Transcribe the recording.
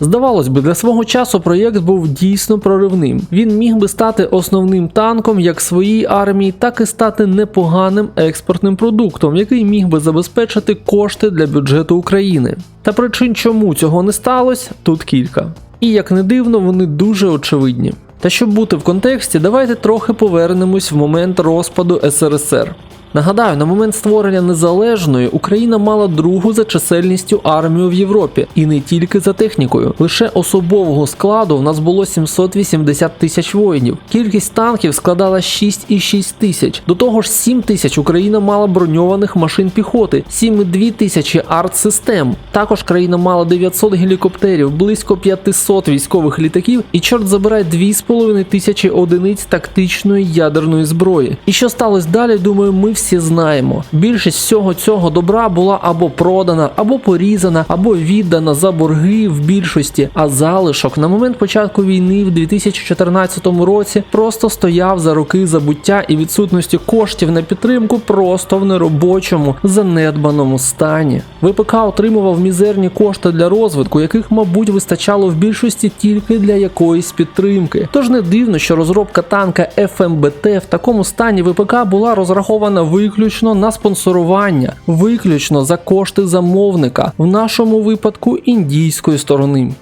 Здавалось би, для свого часу проєкт був дійсно проривним. Він міг би стати основним танком як своїй армії, так і стати непоганим експортним продуктом, який міг би забезпечити кошти для бюджету України. Та причин, чому цього не сталося, тут кілька. І як не дивно, вони дуже очевидні. Та щоб бути в контексті, давайте трохи повернемось в момент розпаду СРСР. Нагадаю, на момент створення незалежної Україна мала другу за чисельністю армію в Європі, і не тільки за технікою. Лише особового складу в нас було 780 тисяч воїнів. Кількість танків складала 6,6 тисяч. До того ж, 7 тисяч Україна мала броньованих машин піхоти, 7,2 тисячі арт-систем. Також країна мала 900 гелікоптерів, близько 500 військових літаків і чорт забирай 2,5 тисячі одиниць тактичної ядерної зброї. І що сталося далі, думаю, ми всі знаємо. Більшість всього цього добра була або продана, або порізана, або віддана за борги в більшості. А залишок на момент початку війни в 2014 році просто стояв за роки забуття і відсутності коштів на підтримку просто в неробочому занедбаному стані. ВПК отримував мізерні кошти для розвитку, яких, мабуть, вистачало в більшості тільки для якоїсь підтримки. Тож не дивно, що розробка танка ФМБТ в такому стані ВПК була розрахована виключно на спонсорування, виключно за кошти замовника, в нашому випадку індійської сторони.